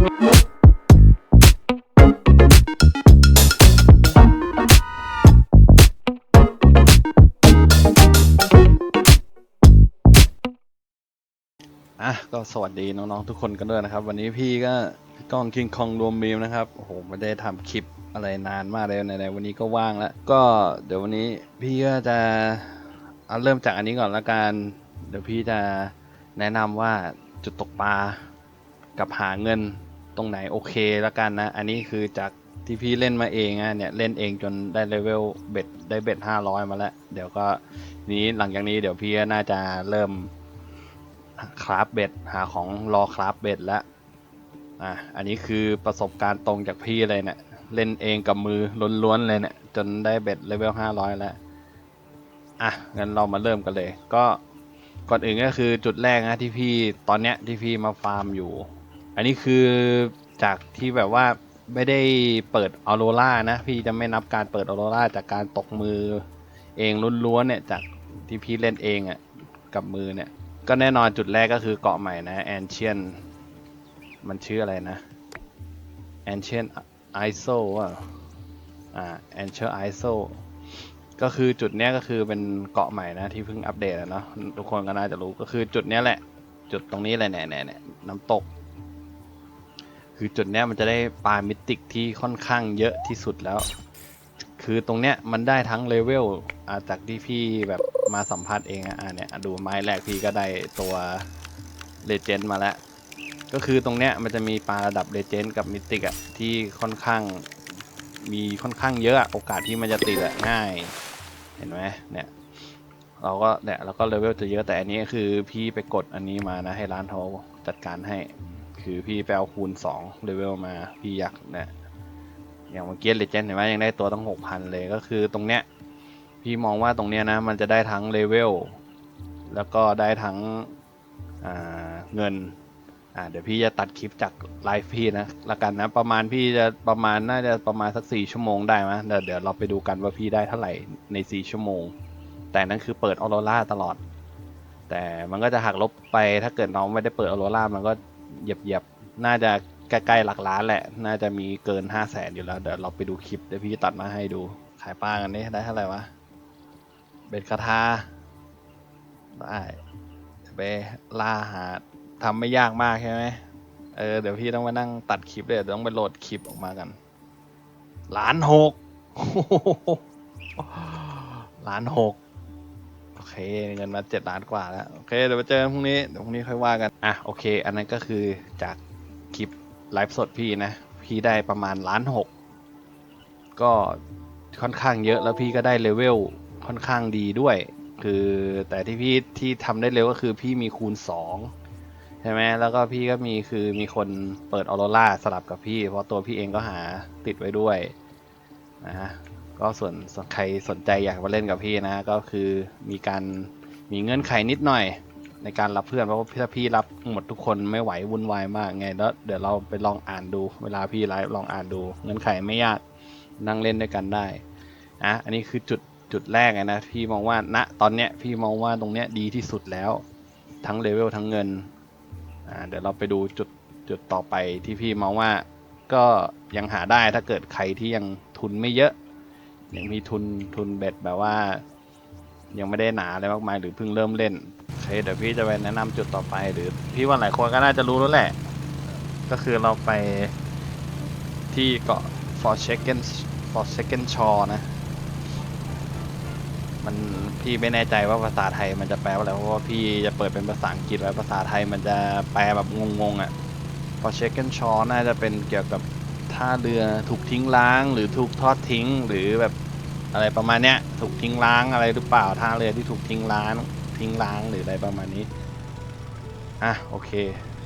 อะก็สวัสดีน้องๆทุกคนกันด้วยนะครับ วันนี้พี่ก็พี่ก้องคิงคองรวมมีมนะครับโอ้โหไม่ได้ทำคลิปอะไรนานมากเลยในๆวันนี้ก็ว่างแล้ว ก็เดี๋ยววันนี้พี่ก็จะเอาเริ่มจากอันนี้ก่อนละกันเดี๋ยวพี่จะแนะนำว่าจุดตกปลากับหาเงิน รงไหนโอเคละกันนะ อันนี้คือจากที่พี่เล่นมาเองอะเนี่ยเล่นเองจนได้เลเวลเบ็ดได้เบ็ดห้าร้อยมาแล้ว เดี๋ยวก็นี้หลังจากนี้เดี๋ยวพี่ก็น่าจะเริ่มคราฟเบ็ดหาของรอคราฟเบ็ดแล้วอะอันนี้คือประสบการณ์ตรงจากพี่เลยเนะี่ยเล่นเองกับมือล้วนๆเลยเนะี่ยจนได้เบ็ดเลเวลห้าร้อยแล้วอะงั้นเรามาเริ่มกันเลย ก็ก่อนอื่นก็คือจุดแรกนะที่พี่ตอนเนี้ยที่พี่มาฟาร์มอยู่ อันนี้คือจากที่แบบว่าไม่ได้เปิดออโรรานะ พี่จะไม่นับการเปิดออโรราจากการตกมือเองล้วนๆเนี่ยจากที่พี่เล่นเองอะ่ะกับมือเนี่ย ก็แน่นอนจุดแรกก็คือเกาะใหม่นะแอนเชียนมันชื่ออะไรนะแอนเชียนไอโซอะอ่าแอนเชียนไอโซก็คือจุดเนี้ยก็คือเป็นเกาะใหม่นะที่เพิ่งอัปเดตอะเนาะทุกคนก็น่าจะรู้ก็คือจุดเนี้ยแหละ จุดตรงนี้แหละเนี่ยเนี่ยเนี่ยน้ำตก คือจุดเนี้ยมันจะได้ปลามิติกที่ค่อนข้างเยอะที่สุดแล้ว คือตรงเนี้ยมันได้ทั้งเลเวลจากที่พี่แบบมาสัมผัสเองอะอะเนี่ยดูไม้แรกพี่ก็ได้ตัวเลเจนด์มาแล้ว ก็คือตรงเนี้ยมันจะมีปลาระดับเลเจนด์กับมิติกอะที่ค่อนข้างมีค่อนข้างเยอะอะโอกาสที่มันจะติดอะง่าย เห็นไหมเนี่ยเราก็เนี่ยเราก็เลเวลจะเยอะแต่อันนี้คือพี่ไปกดอันนี้มานะให้ร้านเขาจัดการให้ คือพี่ไปเอาคูณ2เลเวลมาพี่อยากเนี่ยอย่างเมื่อกี้เลเจนด์เห็นไหมยังได้ตัวตั้งหกพันเลยก็คือตรงเนี้ยพี่มองว่าตรงเนี้ยนะมันจะได้ทั้งเลเวลแล้วก็ได้ทั้งเงินอ่าเดี๋ยวพี่จะตัดคลิปจากไลฟ์พี่นะละกันนะ ประมาณพี่จะประมาณน่าจะประมาณสักสี่ชั่วโมงได้ไหมเดี๋ยวเดี๋ยวเราไปดูกันว่าพี่ได้เท่าไหร่ในสี่ชั่วโมง แต่นั่นคือเปิดออโรราตลอด แต่มันก็จะหักลบไปถ้าเกิดน้องไม่ได้เปิดออโรรามันก็ เหยียบเหยียบน่าจะใกล้ๆหลักล้านแหละ น่าจะมีเกินห้าแสนอยู่แล้ว เดี๋ยวเราไปดูคลิปเดี๋ยวพี่ตัดมาให้ดู ขายปลากันนี่ได้เท่าไหร่วะ เบ็ดคาทาได้ไปล่าหาทำไม่ยากมากใช่ไหมเออเดี๋ยวพี่ต้องมานั่งตัดคลิปเลยต้องไปโหลดคลิปออกมากัน ล้านหกล้านหก เคเงินมาเจ็ดล้านกว่าแล้วโอเคเดี๋ยวไปเจอกันพรุ่งนี้เดี๋ยวพรุ่งนี้ค่อยว่ากันอะโอเค อันนั้นก็คือจากคลิปไลฟ์สดพี่นะ พี่ได้ประมาณล้านหกก็ค่อนข้างเยอะแล้วพี่ก็ได้เลเวลค่อนข้างดีด้วย คือแต่ที่พี่ที่ทำได้เร็วก็คือพี่มีคูณสองใช่ไหมแล้วก็พี่ก็มีคือมีคนเปิดออโรราสลับกับพี่ เพราะตัวพี่เองก็หาติดไว้ด้วยนะฮะ ก็ส่วนใครสนใจอยากมาเล่นกับพี่นะ ก็คือมีการมีเงื่อนไขนิดหน่อย ในการรับเพื่อนเพราะว่าถ้าพี่รับหมดทุกคนไม่ไหววุ่นวายมากไงแล้วเดี๋ยวเราไปลองอ่านดู เวลาพี่ไลฟ์ลองอ่านดู เงื่อนไขไม่ยากนั่งเล่นด้วยกันได้อะอันนี้คือจุดจุดแรกนะพี่มองว่าณตอนเนี้ยพี่มองว่าตรงเนี้ยดีที่สุดแล้ว ทั้งเลเวลทั้งเงินอ่าเดี๋ยวเราไปดูจุดจุดต่อไปที่พี่มองว่าก็ยังหาได้ถ้าเกิดใครที่ยังทุนไม่เยอะ ยังมีทุนทุนเบ็ดแบบว่า ยังไม่ได้หนาอะไรมากมายหรือเพิ่งเริ่มเล่นโอเคเดี๋ยวพี่จะไปแนะนำจุดต่อไป หรือพี่ว่าหลายคนก็น่าจะรู้แล้วแหละ ก็คือเราไปที่เกาะ for second for second shore นะ มันพี่ไม่แน่ใจว่าภาษาไทยมันจะแปลว่าอะไรเพราะว่าพี่จะเปิดเป็นภาษาอังกฤษไว้วภาษาไทยมันจะแปลแบบงงๆอะ่ะ for second shore น่าจะเป็นเกี่ยวกับ ท่าเรือถูกทิ้งร้าง หรือถูกทอดทิ้งหรือแบบอะไรประมาณเนี้ยถูกทิ้งร้างอะไรหรือเปล่าท่าเรือที่ถูกทิ้งร้างทิ้งร้างหรืออะไรประมาณนี้อะโอเค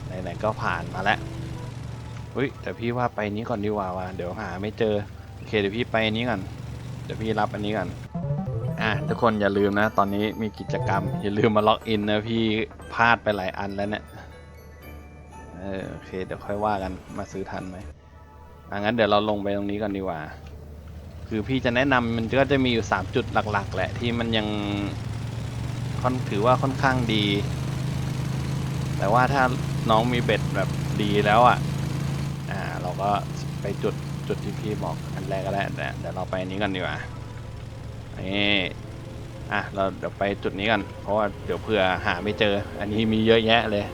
ไหนๆก็ผ่านมาแล้วอุ้ยแต่พี่ว่าไปนี้ก่อนดีกว่าว่ะเดี๋ยวหาไม่เจอโอเคเดี๋ยวพี่ไปอันนี้ก่อนเดี๋ยวพี่รับอันนี้ก่อนอะทุกคนอย่าลืมนะ ตอนนี้มีกิจกรรม อย่าลืมมาล็อกอินนะพี่พลาดไปหลายอันแล้วเนี่ยเออโอเคเดี๋ยวค่อยว่ากันมาซื้อทันไหม อะงั้นเดี๋ยวเราลงไปตรงนี้ก่อนดีกว่า คือพี่จะแนะนำมันก็จะมีอยู่สามจุดหลัก ๆ แหละ ที่มันยังค่อนถือว่าค่อนข้างดี แต่ว่าถ้าน้องมีเบ็ดแบบดีแล้วอะ อ่า เราก็ไปจุดจุดที่พี่บอกอันแรกก็ได้แต่เดี๋ยวเราไปอันนี้กันดีกว่านี่อะเราเดี๋ยวไปจุดนี้กัน เพราะว่าเดี๋ยวเผื่อหาไม่เจอ อันนี้มีเยอะแยะเลย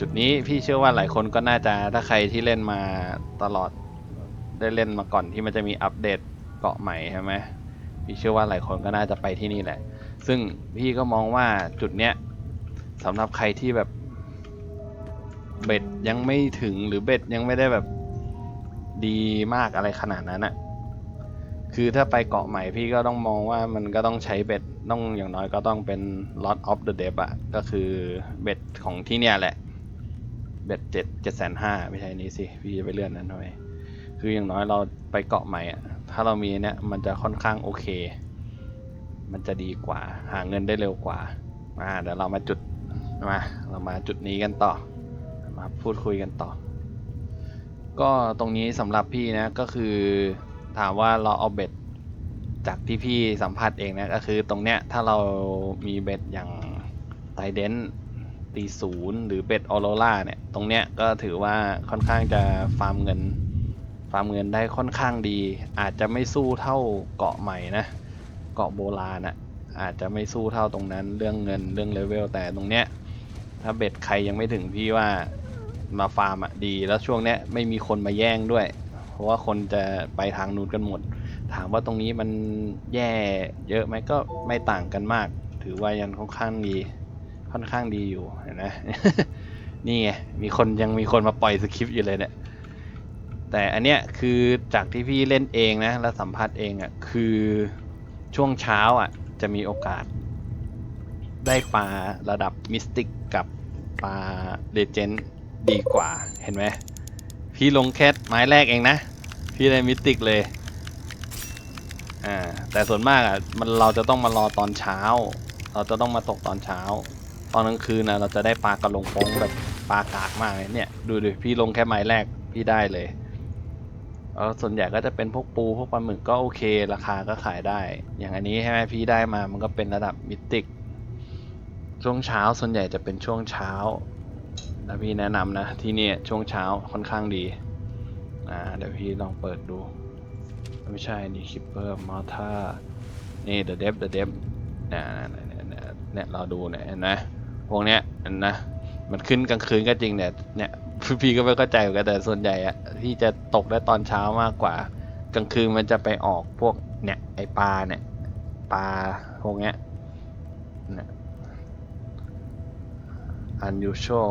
จุดนี้พี่เชื่อว่าหลายคนก็น่าจะถ้าใครที่เล่นมาตลอดได้เล่นมาก่อนที่มันจะมีอัปเดตเกาะใหม่ใช่ไหมพี่เชื่อว่าหลายคนก็น่าจะไปที่นี่แหละ ซึ่งพี่ก็มองว่าจุดเนี้ยสำหรับใครที่แบบเบ็ดยังไม่ถึงหรือเบ็ดยังไม่ได้แบบดีมากอะไรขนาดนั้นอะคือถ้าไปเกาะใหม่พี่ก็ต้องมองว่ามันก็ต้องใช้เบ็ดต้องอย่างน้อยก็ต้องเป็น lot of the depth อะก็คือเบ็ดของที่เนี่ยแหละ เบ็ดเจ็ดเจ็ดแสนห้าไม่ใช่นี้สิ พี่จะไปเลื่อนนั้นทำไมคืออย่างน้อยเราไปเกาะใหม่อะถ้าเรามีเนี่ยมันจะค่อนข้างโอเค มันจะดีกว่า หาเงินได้เร็วกว่ามาเดี๋ยวเรามาจุดมาเรามาจุดนี้กันต่อ มาพูดคุยกันต่อ ก็ตรงนี้สำหรับพี่นะก็คือถามว่าเราเอาเบ็ดจากที่พี่สัมผัสเองนะก็คือตรงเนี้ยถ้าเรามีเบ็ดอย่างไตเดน ตีศูนย์หรือเบ็ดออโรล่าเนี่ย ตรงเนี้ยก็ถือว่าค่อนข้างจะฟาร์มเงิน ฟาร์มเงินได้ค่อนข้างดี อาจจะไม่สู้เท่าเกาะใหม่นะ เกาะโบราณนะอาจจะไม่สู้เท่าตรงนั้น เรื่องเงินเรื่องเลเวลแต่ตรงเนี้ย ถ้าเบ็ดใครยังไม่ถึงพี่ว่ามาฟาร์มอะดีแล้วช่วงเนี้ยไม่มีคนมาแย่งด้วย เพราะว่าคนจะไปทางนู้นกันหมด ถามว่าตรงนี้มันแย่เยอะไหมก็ไม่ต่างกันมาก ถือว่ายังค่อนข้างดี ค่อนข้างดีอยู่เห็นไหมนี่ไงมีคนยังมีคนมาปล่อยสคริปต์อยู่เลยเนี่ยแต่อันเนี้ยคือจากที่พี่เล่นเองนะและสัมผัสเองอะคือช่วงเช้าอะจะมีโอกาส ได้ปลาระดับมิสติกกับปลาเลเจนด์ดีกว่าเห็นไหมพี่ลงแค่ไม้แรกเองนะ พี่ได้มิสติกเลยอ่าแต่ส่วนมากอะมันเราจะต้องมารอตอนเช้า เราจะต้องมาตกตอนเช้า ตอนกลางคืนนะเราจะได้ปลากระลงโป้งแบบปลากากมากเลยเนี่ย ดูดิพี่ลงแค่ไม้แรกพี่ได้เลยเออส่วนใหญ่ก็จะเป็นพวกปูพวกปลาหมึกก็โอเค ราคาก็ขายได้ อย่างอันนี้ใช่ไหมพี่ได้มามันก็เป็นระดับมิติก ช่วงเช้าส่วนใหญ่จะเป็นช่วงเช้าแล้วพี่แนะนำนะที่เนี่ยช่วงเช้าค่อนข้างดีอ่าเดี๋ยวพี่ลองเปิดดู ไม่ใช่นี่คิปเปอร์มอท่านี่ the depth the depth เนี่ยเนี่ยเนี่ยเนี่ยเนี่ยเราดูเนี่ยเห็นไหม พวกเนี้ยนะมันขึ้นกลางคืนก็จริงเนี่ยเนี่ยพี่ก็ไม่เข้าใจเหมือนกันแต่ส่วนใหญ่อะพี่จะตกได้ตอนเช้ามากกว่า กลางคืนมันจะไปออกพวกเนี่ยไอปลาเนี่ยปลาพวกเนี้ยเนี่ย unusual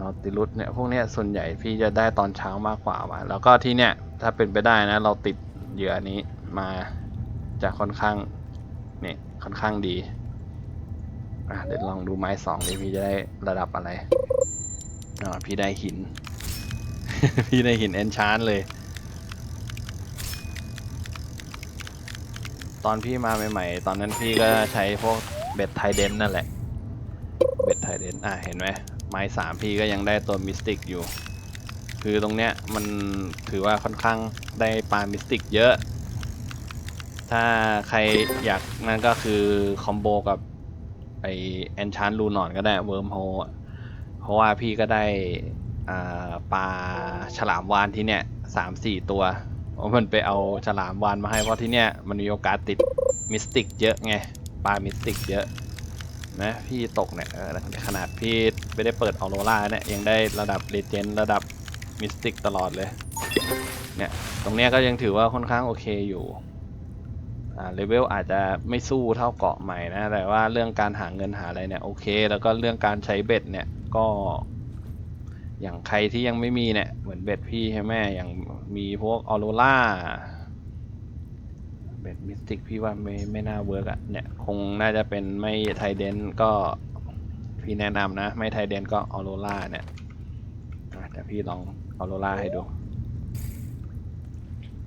nautilus เนี่ยพวกเนี้ยส่วนใหญ่พี่จะได้ตอนเช้ามากกว่าว่ะแล้วก็ที่เนี่ยถ้าเป็นไปได้นะเราติดเหยื่อนี้มาจะค่อนข้างเนี่ยค่อนข้างดี อะเดี๋ยวลองดูไม้สองดิพี่จะได้ระดับอะไรอ่าพี่ได้หิน พี่ได้หินเอนชานเลย ตอนพี่มาใหม่ๆ ตอนนั้นพี่ก็ใช้พวกเบ็ดไทเดนนั่นแหละ เบ็ดไทเดนอะเห็นไหมไม้สามพี่ก็ยังได้ตัวมิสติกอยู่ คือตรงเนี้ยมันถือว่าค่อนข้างได้ปลามิสติกเยอะ ถ้าใครอยากนั่นก็คือคอมโบกับ ไอแอนชานลูนอนก็ได้เวิร์มโฮเพราะว่าพี่ก็ได้ปลาฉลามวานที่เนี่ยสามสี่ตัวเพราะมันไปเอาฉลามวานมาให้เพราะที่เนี่ยมันมีโอกาสติดมิสติกเยอะไงปลามิสติกเยอะนะพี่ตกเนี่ยขนาดพี่ไม่ได้เปิดออโรราเนี่ยยังได้ระดับเลเจนด์ระดับมิสติกตลอดเลยเนี่ยตรงเนี้ยก็ยังถือว่าค่อนข้างโอเคอยู่ เลเวลอาจจะไม่สู้เท่าเกาะใหม่นะ แต่ว่าเรื่องการหาเงินหาอะไรเนี่ยโอเค แล้วก็เรื่องการใช้เบ็ดเนี่ยก็ อย่างใครที่ยังไม่มีเนี่ยเหมือนเบ็ดพี่ใช่ไหมอย่างมีพวกออโรราเบ็ดมิสติกพี่ว่าไม่ไม่น่าเวิร์กอะเนี่ยคงน่าจะเป็นไม่ไทเดนก็พี่แนะนำนะ ไม่ไทเดนก็ออโรล่าเนี่ยอ่พี่ลองออโรล่าให้ดู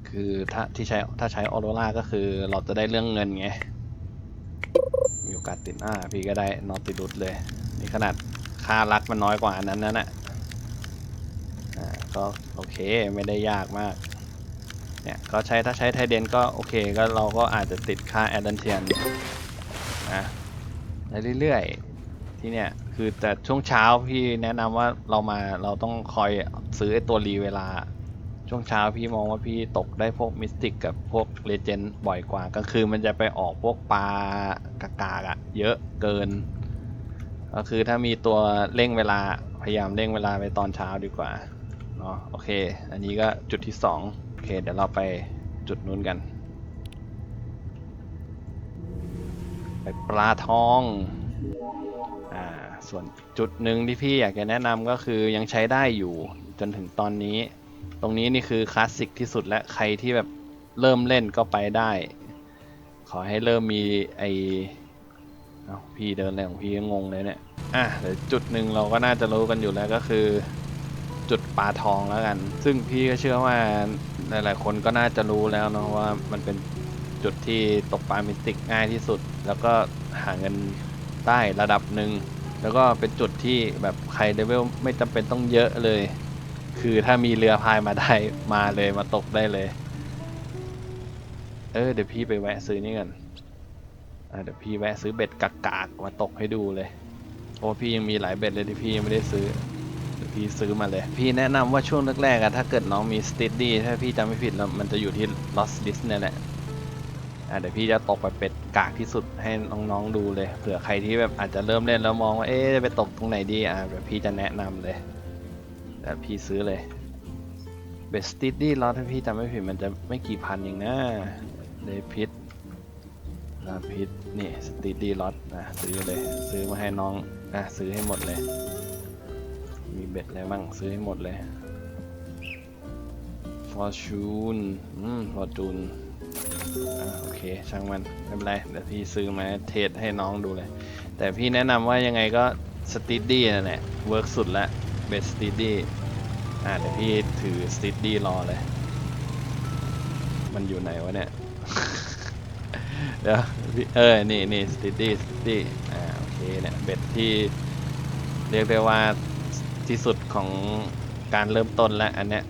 คือถ้าที่ใช้ถ้าใช้ออโรล่าก็คือเราจะได้เรื่องเงินไง มีโอกาสติดอ่าพี่ก็ได้นอติดุดเลย นี่ขนาดค่ารักมันน้อยกว่าอันนั้นนั่นแหละอ่าก็โอเคไม่ได้ยากมาก เนี่ยก็ใช้ถ้าใช้ไทเดนก็โอเคก็เราก็อาจจะติดค่าแอดเดนเทียนนะเรื่อยๆที่เนี่ยคือแต่ช่วงเช้าพี่แนะนำว่าเรามาเราต้องคอยซื้อไอตัวรีเวลา ช่วงเช้าพี่มองว่าพี่ตกได้พวกมิสติกกับพวกเลเจนด์บ่อยกว่ากลางคืนมันจะไปออกพวกปลากากากอะเยอะเกิน ก็คือถ้ามีตัวเร่งเวลาพยายามเร่งเวลาไปตอนเช้าดีกว่าเนาะโอเค อันนี้ก็จุดที่สองโอเค เดี๋ยวเราไปจุดนู้นกัน ไปปลาทองอ่าส่วนจุดหนึ่งที่พี่อยากจะแนะนำก็คือยังใช้ได้อยู่จนถึงตอนนี้ ตรงนี้นี่คือคลาสสิกที่สุดและใครที่แบบเริ่มเล่นก็ไปได้ ขอให้เริ่มมีไอเอาพี่เดินอะไรของพี่ก็งงเลยเนี่ยอะเดี๋ยวจุดหนึ่งเราก็น่าจะรู้กันอยู่แล้วก็คือ จุดปลาทองแล้วกัน ซึ่งพี่ก็เชื่อว่าหลายๆคนก็น่าจะรู้แล้วเนาะว่ามันเป็นจุดที่ตกปลามิติกง่ายที่สุด แล้วก็หาเงินได้ระดับหนึ่งแล้วก็เป็นจุดที่แบบใครเลเวลไม่จำเป็นต้องเยอะเลย คือถ้ามีเรือพายมาได้มาเลยมาตกได้เลย เออเดี๋ยวพี่ไปแวะซื้อนี่กันอะเดี๋ยวพี่แวะซื้อเบ็ดกากๆมาตกให้ดูเลย โอ้พี่ยังมีหลายเบ็ดเลยที่พี่ยังไม่ได้ซื้อเดี๋ยวพี่ซื้อมาเลย พี่แนะนำว่าช่วงแรกๆอะถ้าเกิดน้องมีสติดดี้ถ้าพี่จำไม่ผิดแล้วมันจะอยู่ที่ Lost List เนี่ยแหละอะเดี๋ยวพี่จะตกไปเป็ดกากที่สุดให้น้องๆดูเลยเผื่อใครที่แบบอาจจะเริ่มเล่นแล้วมองว่าเอ๊ะจะไปตกตรงไหนดีอะเดี๋ยวพี่จะแนะนำเลย เดี๋ยวพี่ซื้อเลยเบสติดดี้ลอถ้าพี่จำไม่ผิดมันจะไม่กี่พันเองนะเลพิษลาพิษนี่สตีดีล็อตนะซื้อเลย ซื้อมาให้น้องอะซื้อให้หมดเลย มีเบ็ดอะไรบ้างซื้อให้หมดเลยฟอร์ชูนอืมฟอร์จูนโอเคช่างมันไม่เป็นไรเดี๋ยวพี่ซื้อมาเทสให้น้องดูเลย แต่พี่แนะนำว่ายังไงก็สตีดี้นั่นแหละเวิร์กสุดละ เบสตีดี้อะเดี๋ยวพี่ถือสตีดี้รอเลย มันอยู่ไหนวะเนี่ย เดี๋ยวพี่เออ นี่นี่สติตี้สติตี้อ่าโอเคเนี่ยเบ็ดที่เรียกได้ว่าที่สุดของการเริ่มต้นแล้วอันเนี้ย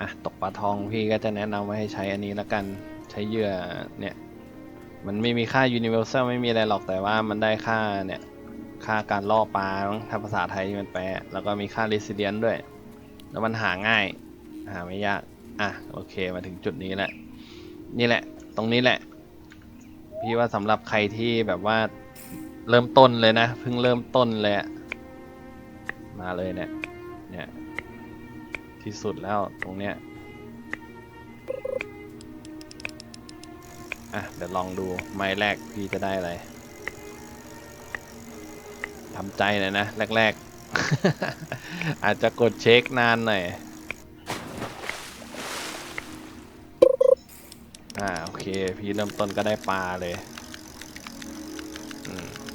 อะตกปลาทองพี่ก็จะแนะนำว่าให้ใช้อันนี้และกันใช้เหยื่อเนี่ย มันไม่มีค่า universal ไม่มีอะไรหรอกแต่ว่ามันได้ค่าเนี่ย ค่าการล่อปลาถ้าภาษาไทยที่มันแปล แล้วก็มีค่า resilience ด้วย แล้วมันหาง่าย หาไม่ยาก อะ โอเค มาถึงจุดนี้แหละ นี่แหละ ตรงนี้แหละ พี่ว่าสำหรับใครที่แบบว่าเริ่มต้นเลยนะ เพิ่งเริ่มต้นเลยมาเลยเนี่ย เนี่ย ที่สุดแล้วตรงเนี้ย อะ เดี๋ยวลองดูไม้แรกพี่จะได้อะไร ทำใจหน่อยนะแรกๆ อาจจะกดเช็คนานหน่อย อ่าโอเค พี่เริ่มต้นก็ได้ปลาเลย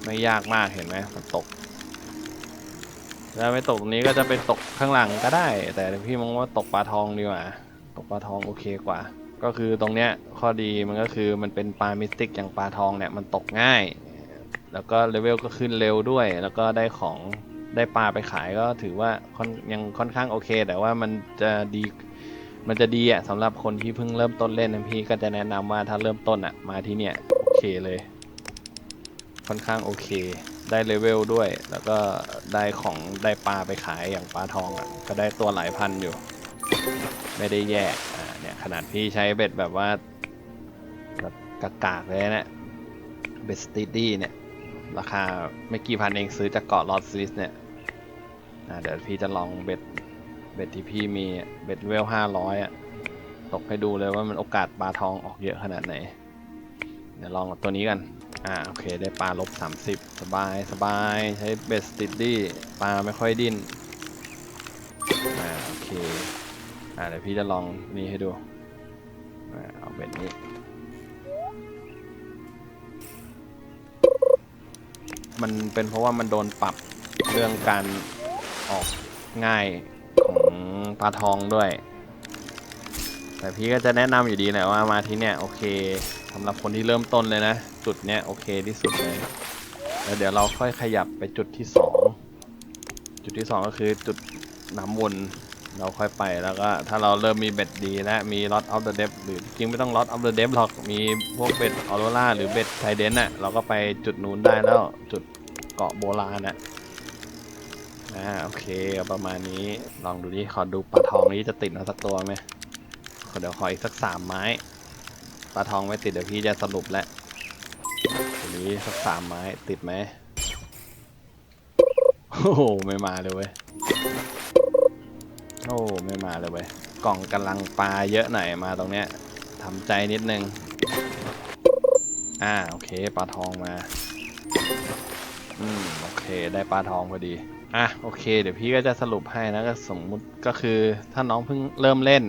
ไม่ยากมากเห็นไหมมันตกถ้าไม่ตกตรงนี้ก็จะไปตกข้างหลังก็ได้ แต่พี่มองว่าตกปลาทองดีกว่า ตกปลาทองโอเคกว่า ก็คือตรงเนี้ยข้อดีมันก็คือมันเป็นปลามิสติกอย่างปลาทองเนี่ยมันตกง่าย แล้วก็เลเวลก็ขึ้นเร็วด้วย แล้วก็ได้ของได้ปลาไปขายก็ถือว่ายังค่อนข้างโอเค แต่ว่ามันจะดีมันจะดีอะสำหรับคนที่เพิ่งเริ่มต้นเล่นนะพี่ก็จะแนะนำว่าถ้าเริ่มต้นอะมาที่เนี่ยโอเคเลย ค่อนข้างโอเค ได้เลเวลด้วย แล้วก็ได้ของได้ปลาไปขายอย่างปลาทองอะก็ได้ตัวหลายพันอยู่ ไม่ได้แย่อ่าเนี่ยขนาดพี่ใช้เบ็ดแบบว่าแบบกากๆเลยนะเบ็ดสติดี้เนี่ย ราคาไม่กี่พันเองซื้อจากเกาะลอสซิสเนี่ยเดี๋ยวพี่จะลองเบ็ดเบ็ดที่พี่มีเบ็ดเวลห้าร้อยอะตกให้ดูเลยว่ามันโอกาสปลาทองออกเยอะขนาดไหน เดี๋ยวลองตัวนี้กัน อ่าโอเคได้ปลาลบสามสิบสบายสบายใช้เบ็ดสติดดี้ปลาไม่ค่อยดิ้น อ่าโอเค อ่าเดี๋ยวพี่จะลองนี่ให้ดู อ่าเอาเบ็ดนี้ มันเป็นเพราะว่ามันโดนปรับเรื่องการออกง่ายของปลาทองด้วย แต่พี่ก็จะแนะนำอยู่ดีแหละว่ามาที่เนี่ยโอเคสำหรับคนที่เริ่มต้นเลยนะ จุดเนี้ยโอเคที่สุดเลย แล้วเดี๋ยวเราค่อยขยับไปจุดที่สอง จุดที่สองก็คือจุดน้ำวน เราค่อยไปแล้วก็ถ้าเราเริ่มมีเบ็ดดีและมี Lot of the Depth หรือจริงไม่ต้อง Lot of the Depth หรอกมีพวกเบ็ดออโรราหรือเบ็ดไทเดนน่ะเราก็ไปจุดนู้นได้แล้วจุดเกาะโบราณน่ะอ่าโอเคประมาณนี้ลองดูดิขอดูปลาทองนี้จะติดมาสักตัวไหมขอเดี๋ยวขออีกสักสามไม้ปลาทองไม่ติดเดี๋ยวพี่จะสรุปแล้วทีนี้สักสามไม้ติดไหมโอ้โหไม่มาเลยเว้ย โอ้ไม่มาเลยเว้ยกล่องกำลังปลาเยอะหน่อยมาตรงเนี้ยทำใจนิดนึง อ่าโอเคปลาทองมาอืมโอเคได้ปลาทองพอดีอะโอเค เดี๋ยวพี่ก็จะสรุปให้นะก็สมมุติก็คือถ้าน้องเพิ่งเริ่มเล่น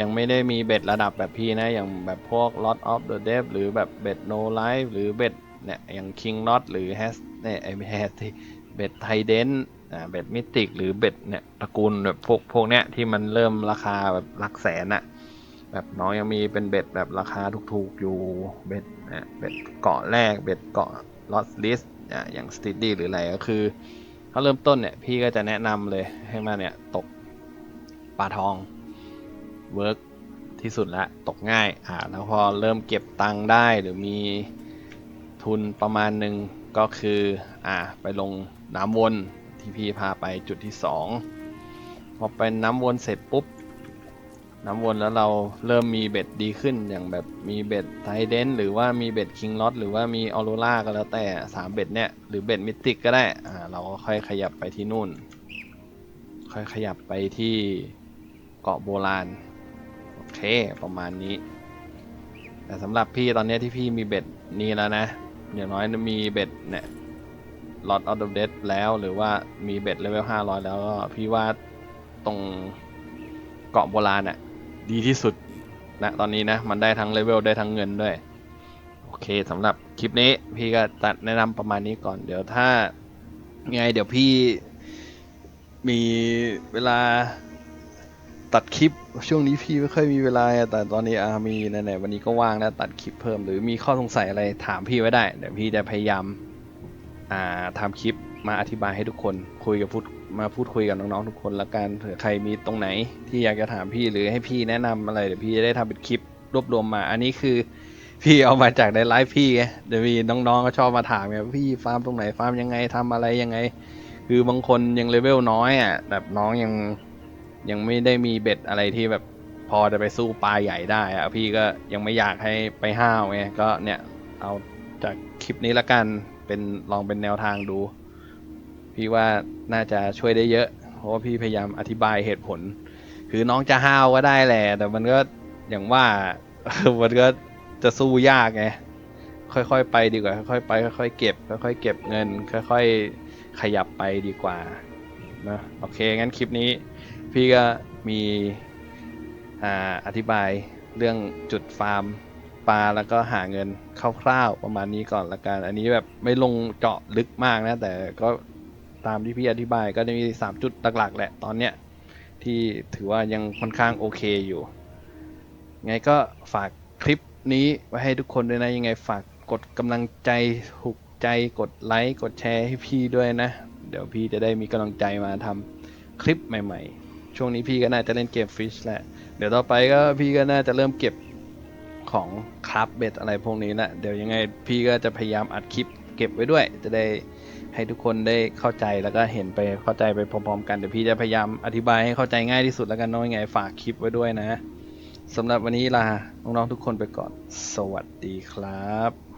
ยังไม่ได้มีเบ็ดระดับแบบพี่นะ อย่างแบบพวก Lot of the Deep หรือแบบเบ็ด No Life หรือเบ็ดเนี่ยอย่าง King Lot หรือ Has เนี่ยไอ้ไม่ Has ที่เบ็ดไทเดน อ่าเบ็ดมิติกหรือเบ็ดเนี่ยตระกูลแบบพวกพวกเนี้ยที่มันเริ่มราคาแบบหลักแสนอะแบบน้องยังมีเป็นเบ็ดแบบราคาถูกๆอยู่เบ็ดนี่ยเบ็ดเกาะแรกเบ็ดเกาะ Lot List อ่าอย่าง Steady หรืออะไรก็คือถ้าเริ่มต้นเนี่ยพี่ก็จะแนะนำเลยให้มาเนี่ยตกปลาทองเวิร์กที่สุดละตกง่ายอ่าแล้วพอเริ่มเก็บตังค์ได้หรือมีทุนประมาณหนึ่งก็คืออ่าไปลงน้ำวน ที่พี่พาไปจุดที่สองพอเป็นน้ำวนเสร็จปุ๊บ น้ำวนแล้วเราเริ่มมีเบ็ดดีขึ้นอย่างแบบมีเบ็ดไทเดนหรือว่ามีเบ็ดคิงล็อตหรือว่ามีออโรราก็แล้วแต่สามเบ็ดเนี่ยหรือเบ็ดมิติกก็ได้อ่าเราก็ค่อยขยับไปที่นู่น ค่อยขยับไปที่เกาะโบราณโอเคประมาณนี้ แต่สำหรับพี่ตอนนี้ที่พี่มีเบ็ดนี้แล้วนะอย่างน้อยมีเบ็ดเนี่ย Lot of the Dead แล้วหรือว่ามีเบ็ดเลเวล500 แล้วก็พี่ว่าตรงเกาะโบราณอะดีที่สุดนะตอนนี้นะ มันได้ทั้งเลเวลได้ทั้งเงินด้วย โอเคสำหรับคลิปนี้พี่ก็จะแนะนำประมาณนี้ก่อนเดี๋ยวถ้าไงเดี๋ยวพี่มีเวลาตัดคลิปช่วงนี้พี่ไม่ค่อยมีเวลา แต่ตอนนี้อามีไหนๆวันนี้ก็ว่างแล้วตัดคลิปเพิ่มหรือมีข้อสงสัยอะไรถามพี่ไว้ได้ เดี๋ยวพี่จะพยายาม ทำคลิปมาอธิบายให้ทุกคน คุยกับพูดมาพูดคุยกับน้องๆทุกคนละกันเผื่อใครมีตรงไหน ที่อยากจะถามพี่หรือให้พี่แนะนำอะไรเดี๋ยวพี่จะได้ทำเป็นคลิปรวบรวมมา อันนี้คือ พี่เอามาจากในไลฟ์พี่ไงเดี๋ยวมีน้องๆก็ชอบมาถามไงพี่ฟาร์มตรงไหนฟาร์มยังไงทำอะไรยังไง คือบางคนยังเลเวลน้อยอะแบบน้องยังยังไม่ได้มีเบ็ดอะไรที่แบบพอจะไปสู้ปลาใหญ่ได้อะพี่ก็ยังไม่อยากให้ไปห้าวไงก็เนี่ยเอาจากคลิปนี้ละกัน เป็นลองเป็นแนวทางดู พี่ว่าน่าจะช่วยได้เยอะ เพราะว่าพี่พยายามอธิบายเหตุผล คือน้องจะห้าวก็ได้แหละ แต่มันก็อย่างว่า มันก็จะสู้ยากไงค่อยๆไปดีกว่า ค่อยๆไปค่อยๆเก็บ ค่อยๆเก็บเงิน ค่อยๆขยับไปดีกว่านะโอเค งั้นคลิปนี้ พี่ก็มีออธิบายเรื่องจุดฟาร์ม ปลาแล้วก็หาเงินคร่าวๆประมาณนี้ก่อนละกัน อันนี้แบบไม่ลงเจาะลึกมากนะ แต่ก็ตามที่พี่อธิบายก็จะมี3จุดหลักๆแหละตอนเนี้ยที่ถือว่ายังค่อนข้างโอเคอยู่ ไงก็ฝากคลิปนี้ไว้ให้ทุกคนด้วยนะ ยังไงฝากกดกำลังใจถูกใจกดไลค์กดแชร์ให้พี่ด้วยนะ เดี๋ยวพี่จะได้มีกำลังใจมาทำคลิปใหม่ๆ ช่วงนี้พี่ก็น่าจะเล่นเกมฟิชแหละ เดี๋ยวต่อไปก็พี่ก็น่าจะเริ่มเก็บ ของคราฟเบ็ดอะไรพวกนี้นะเดี๋ยวยังไงพี่ก็จะพยายามอัดคลิปเก็บไว้ด้วย จะได้ให้ทุกคนได้เข้าใจแล้วก็เห็นไปเข้าใจไปพร้อมๆกันเดี๋ยวพี่จะพยายามอธิบายให้เข้าใจง่ายที่สุดแล้วกันน้องยังไงฝากคลิปไว้ด้วยนะสำหรับวันนี้ลาน้องๆทุกคนไปก่อน สวัสดีครับ